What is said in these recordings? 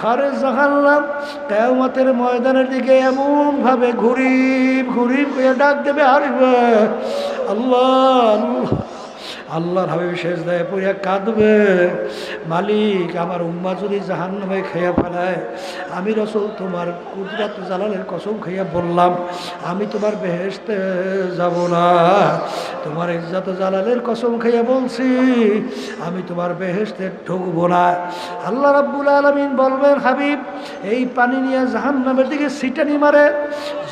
হারে জাহান্নাম কেয়ামতের ময়দানের দিকে এমনভাবে ঘুরিব ঘুরিব ডাক দেবে আসবে আল্লাহ আল্লাহ। আল্লাহর হাবিব শেষ দেয় পড়িয়া কাঁদবে। মালিক, আমার উম্মা যদি জাহান নামে খেয়া ফেলায়, আমি রসুল তোমার কুদরাত জালালের কসম খাইয়া বললাম, আমি তোমার বেহেস্তে যাব না। তোমার ইজ্জাত জালালের কসম খাইয়া বলছি, আমি তোমার বেহেস্তে ঢুকবো না। আল্লাহ রাব্বুল আলমিন বলবেন, হাবিব, এই পানি নিয়ে জাহান নামের দিকে সিটানি মারে।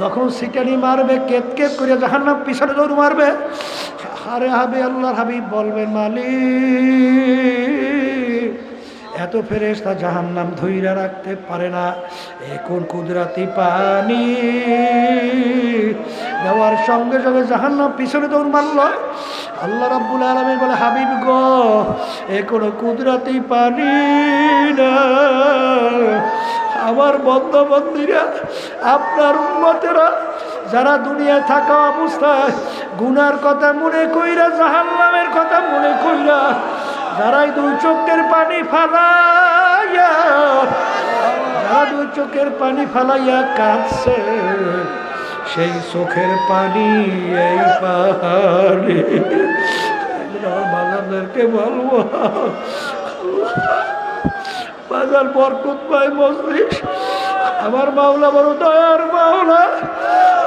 যখন সিটানি মারবে কেত কেত করে জাহান নাম পিছনে দৌড় মারবে। আরে হাবি আল্লাহর হাবিব বলবেন, মালিক, এত ফেরেস্তা জাহান নাম ধৈরা রাখতে পারে না। এখন কুদরাতি পানি? দেওয়ার সঙ্গে সঙ্গে জাহান নাম পিছনে দৌড় মারল। আল্লাহ রাব্বুল আলমী বলে, হাবিব গ, এ কোনো কুদরাতি পানি না। আমার বন্ধ বন্ধবন্দিরা আপনার উন্মতেরা যারা দুনিয়ায় থাকা অবস্থায় গুনার কথা মনে কইরা, জাহান্নামের কথা মনে কইরা, যারাই দুই চোখের পানি ফালাইয়া, যারা দুই চোখের পানি ফালাইয়া কাঁদছে, সেই চোখের পানি এই পাহাড়ে। বাজারদেরকে বলব বাজার বরকত পাই মজলিস আমার মাওলা বড় দয়ার মাওলা।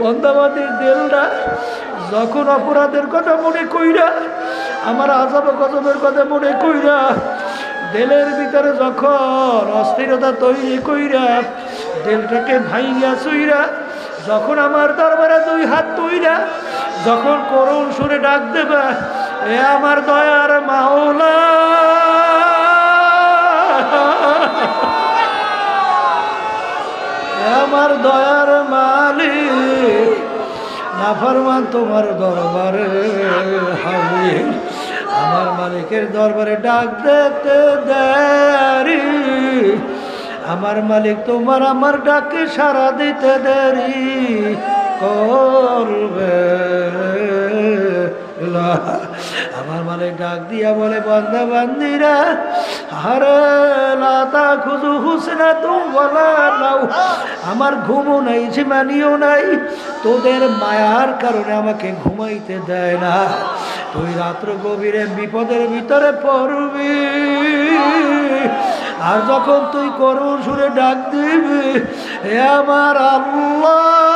বন্দাবান্দির দেলটা যখন অপরাধের কথা মনে কইরা, আমার আজাব গজবের কথা মনে কইরা দেলের ভিতরে যখন অস্থিরতা তৈরি কইরা দেলটাকে ভাইয়া চুইরা, যখন আমার দরবারে দুই হাত তুইরা, যখন করুণ সুরে ডাক দেবে, এ আমার দয়ার মাওলা। আমার মালিক নাফরমান তোমার দরবারে হাজির আমার মালিকের দরবারে ডাক দেতে দেরি আমার মালিক তোমার আমার ডাকে সারা দিতে দেরি করবে। আমার ডাক দিয়া বলে, বান্দা, বান্দিরা হারে লাতা খুজু হুসনা, তুম বলা নাও। আমার ঘুমও নাই, ঝিমানিও নাই। তোদের মায়ার কারণে আমাকে ঘুমাইতে দেয় না। তুই রাত্র গভীরে বিপদের ভিতরে পড়বি। আর যখন তুই করুণ সুরে ডাক দিবি আমার আল্লাহ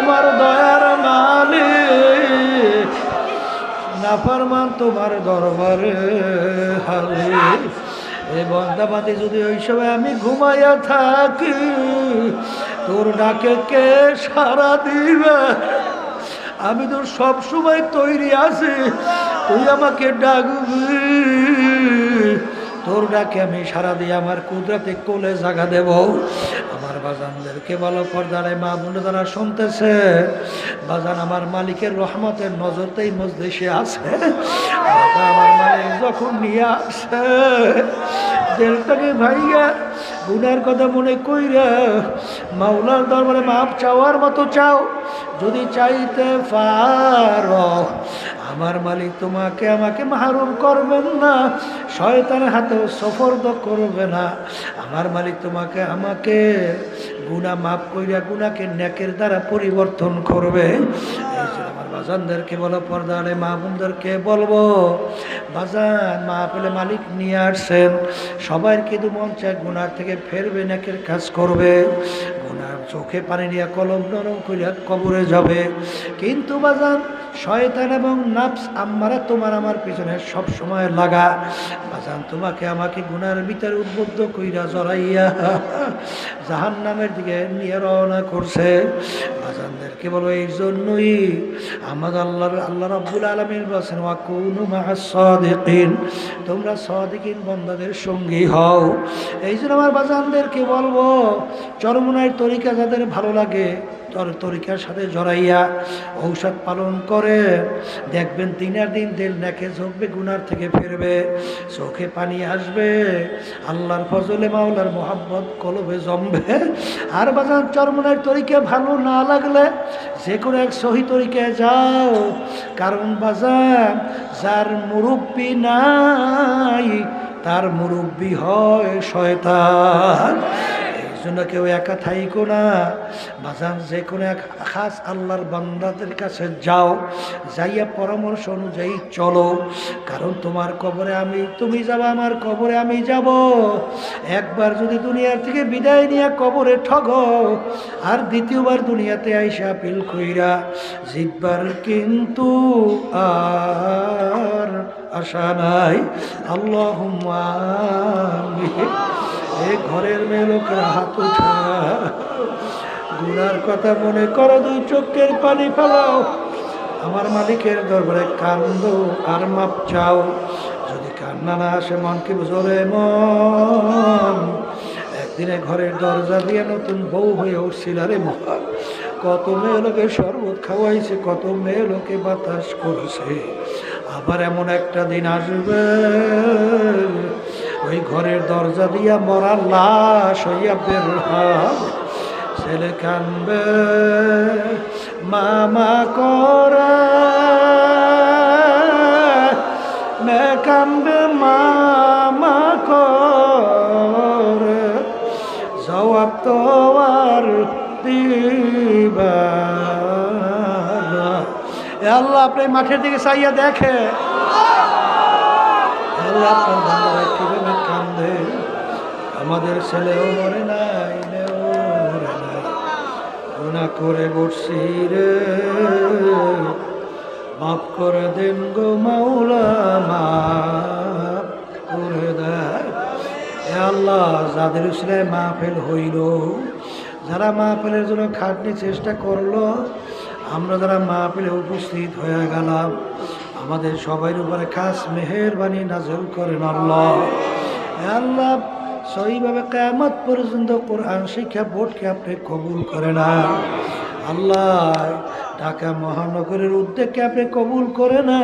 আমার দয়ার মালিক। নাফরমান তোমার দরবারে হালে। এ বন্দাবাদে যদি ওই সময় আমি ঘুমাইয়া থাকি, তোর ডাকে কে সারা দিবে? আমি তো সবসময় তৈরি আছি। তুই আমাকে ডাকবি। তোর ডাকে আমি সারা দিয়ে আমার কুদরাতে কোলে জাগা দেব। আমার বাজানদেরকে বলো পর্দারে মা বোনে যারা শুনতেছে, বাজান আমার মালিকের রহমতের নজরতেই মজদেশে আছে। আমার মালিক যখন নিয়ে আসে দেলটাকে ভাইয়া গুনার কথা মনে কইরা, মাওলার দরবারে মাপ চাওয়ার মতো চাও, যদি চাইতে পারো আমার মালিক তোমাকে আমাকে মাহরুম করবেন না, শয়তানের হাতেও সফর্দ করবে না। আমার মালিক তোমাকে আমাকে গুণা মাফ করিয়া গুণাকে ন্যাকের দ্বারা পরিবর্তন করবে। বাজানদেরকে বলো, পর্দারে মা বোনদেরকে বলব, বাজান মা পেলে মালিক নিয়ে আসছেন। সবার কিন্তু মন চায় গুনার থেকে ফেরবে, নেকের কাজ করবে। গুনার চোখে পানি নিয়ে কলম নরম করিয়া কবরে যাবে। কিন্তু বাজান, শয়তান এবং নাফস আম্মারা তোমার আমার পিছনে সব সময় লাগা। বাজান, তোমাকে আমাকে গুনার ভিতরে উদ্বুদ্ধ কইরা জড়াইয়া জাহান নামের দিকে নিয়ে রওনা করছে। বাজানদেরকে বলো, এই জন্যই আমাদের আল্লাহ আল্লাহ রাব্বুল আলমীর বলছেন ওয়াকুনু সাদিকিন। তোমরা সাদিকিন বন্দাদের সঙ্গী হও। এই জন্য আমার বাজানদেরকে বলব চরমনায় তরিকা যাদের ভালো লাগে তর তরিকার সাথে জড়াইয়া ঔষধ পালন করে। দেখবেন দিনের দিন দিল নেকে ঝুঁকবে, গুনার থেকে ফিরবে, চোখে পানি আসবে, আল্লাহর ফজলে মাওলার মোহাম্মদ কলবে জমবে। আর বাজান চরমনের তরিকে ভালো না লাগলে যে কোনো এক সহি তরিকায় যাও। কারণ বাজান যার মুরব্বী নাই, তার মুরব্বী হয় শয়তান। জন্য কেউ একা থাইকো না। বাজান যে কোনো এক খাস আল্লাহর বান্দাদের কাছে যাও, যাইয়া পরামর্শ অনুযায়ী চলো। কারণ তোমার কবরে আমি, তুমি যাবা, আমার কবরে আমি যাব। একবার যদি দুনিয়ার থেকে বিদায় নিয়ে কবরে ঠগ, আর দ্বিতীয়বার দুনিয়াতে আইসা পিল কইরা জিব্বার কিন্তু আর আশা নাই। আল্লাহ এ ঘরের মেয়ে লোকের হাত উঠা। গুনার কথা মনে করো, দুই চোখের পানি ফেলাও। আমার মালিকের দরবারে কান্দ, আর মাপ চাও। যদি কান্না না আসে মনকে জোরে মন? একদিনে ঘরের দরজা দিয়ে নতুন বউ হয়ে উঠছিল রে মহান, কত মেয়ে লোকে শরবত খাওয়াইছে, কত মেয়ে লোকে বাতাস করেছে। আবার এমন একটা দিন আসবে ওই ঘরের দরজা দিয়া মরা লাশ হইয়া বের ছেলে কানবে, মামা করা। মে কানবে, মামা করে। জবাব তো আর। আল্লাহ আপনি মাঠের দিকে চাইয়া দেখে আল্লাহ। আপনার আমাদের ছেলেও মরে নাই গুণা করে বসছি রে, মাফ করে দেন গো মাওলা, মাফ করে দেয় আল্লাহ, যাদের উসলে মাহফিল হইল, যারা মাহফিলের জন্য খাটনি চেষ্টা করল, আমরা যারা মাহফিলে উপস্থিত হয়ে গেলাম, আমাদের সবাই উপরে খাস মেহেরবানি নাজল করেন আল্লাহ। আল্লাহ সহিভাবে কেমত পর্যন্ত কোরআন শিক্ষা বোর্ডকে আপনি কবুল করে না? আল্লাহ, ঢাকা মহানগরের উদ্যোগকে আপনি কবুল করে না?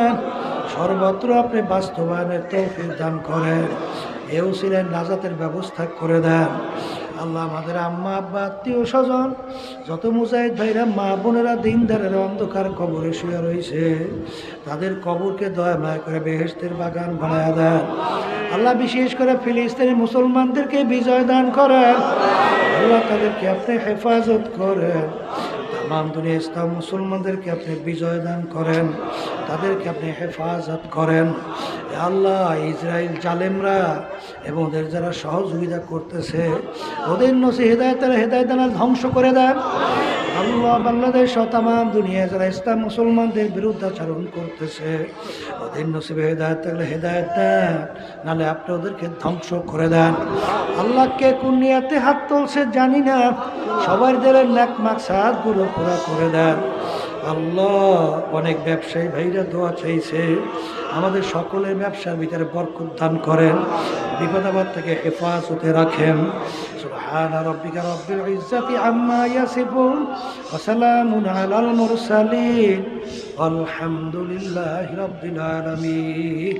সর্বত্র আপনি বাস্তবায়নের তৌফিক দান করেন। এও ছিলেন নাজাতের ব্যবস্থা করে দেন। আল্লাহ আমাদের আম্মা, আব্বা, আত্মীয়, স্বজন, যত মুজাহিদ ভাইরা মা বোনেরা দিনদারের অন্ধকার কবরে শুয়ে রয়েছে, তাদের কবরকে দয়া মায় করে বেহেস্তের বাগান বানায় দেন। আল্লাহ বিশেষ করে ফিলিস্তিনি মুসলমানদেরকে বিজয় দান করেন। আল্লাহ তাদেরকে আপনি হেফাজত করেন। দুনিয়া ইসলাম মুসলমানদেরকে আপনি বিজয় দান করেন, তাদেরকে আপনি হেফাজত করেন। আল্লাহ ইসরায়েল জালেমরা এবং ওদের যারা সহযোগিতা করতেছে, ওদের নসি হেদায়তের হেদায়ত ধ্বংস করে দেন। আল্লাহ বাংলাদেশ তাম দুনিয়ায় যারা ইসলাম মুসলমানদের বিরুদ্ধাচরণ করতেছে, ওদের নসিবে হেদায়ত থাকলে হেদায়ত দেন নাহলে আপনি ওদেরকে ধ্বংস করে দেন। আল্লাহ কে কোন হাত তুলছে জানি না। সবার দিলের ন্যাক মাকসাদ গুলো পুরা করে দেন আল্লাহ অনেক ব্যবসায়ী ভাইরা দোয়া চাইছে আমাদের সকলের ব্যবসার ভিতরে বরকত দান করেন বিপদাবাদ থেকে হেফাজতে রাখেন سبحان ربك رب العزة عما يصفون وسلام على المرسلين والحمد لله رب العالمين